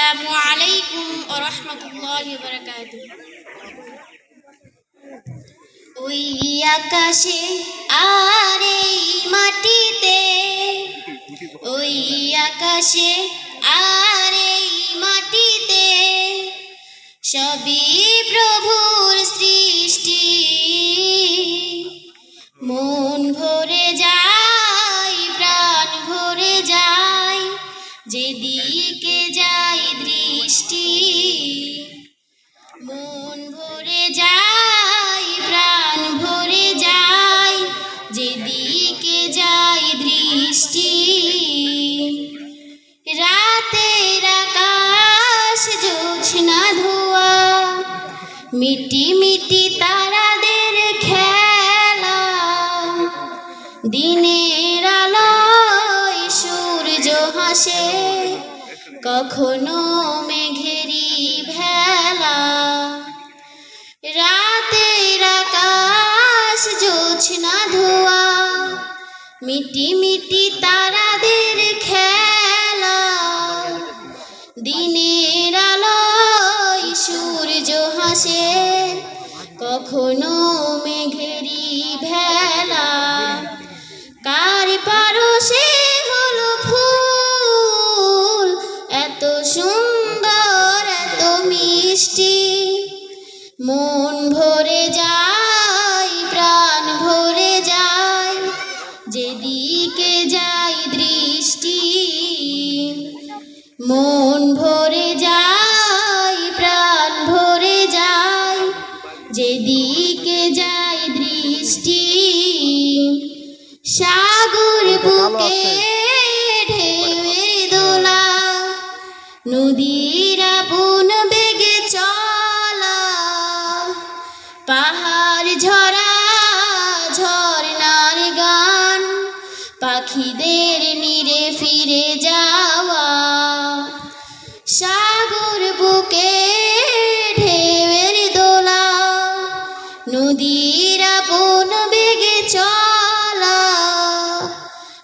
আসসালামু আলাইকুম ও রাহমাতুল্লাহি ওয়া বারাকাতুহু। ওই আকাশে আর এই মাটিতে, ওই আকাশে আর এই মাটিতে সবই মিটি মিটি তারাদের খেলা। দিনের আলোয় সূর্য হাসে, কখনো মেঘেরি ভেলা। রাতের আকাশ জোছনা ধোয়া, মিটি মিটি তারাদের সূর্য হাসে, কখনো মেঘেরি ভেলা। কার পারসে হলো ফুল? এত সুন্দর, এত মিষ্টি। মন ভরে যায়, প্রাণ ভরে যায়, যেদিকে যায় দৃষ্টি। মন সাগর বুকে ঢেউয়ের দোলা নদীর আপন বেগে চলা পাহাড় ঝরা ঝর্নার গান পাখিদের নিরে ফিরে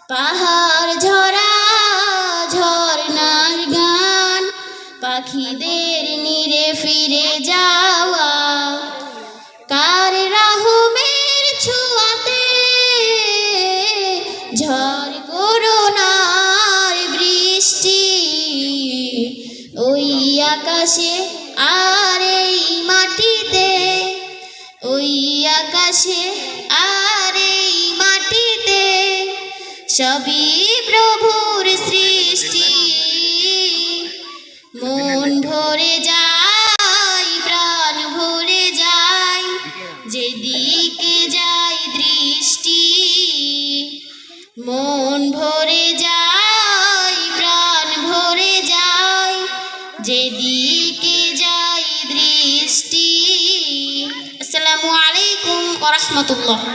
পাহাড় ঝরা ঝরনার গান, পাখিদের নিরে ফিরে যাওয়া। কার রাহুমের ছোঁয়াতে ঝড় করোনার বৃষ্টি? ওই আকাশে আর এই মাটিতে, ওই আকাশে আর সবই প্রভুর সৃষ্টি। মন ভরে যায়, প্রাণ ভরে যায়, যেদিকে যায় দৃষ্টি। মন ভরে যায়, প্রাণ ভরে যায়, যেদিকে যায় দৃষ্টি। আসসালামু আলাইকুম রাহমাতুল্লাহ।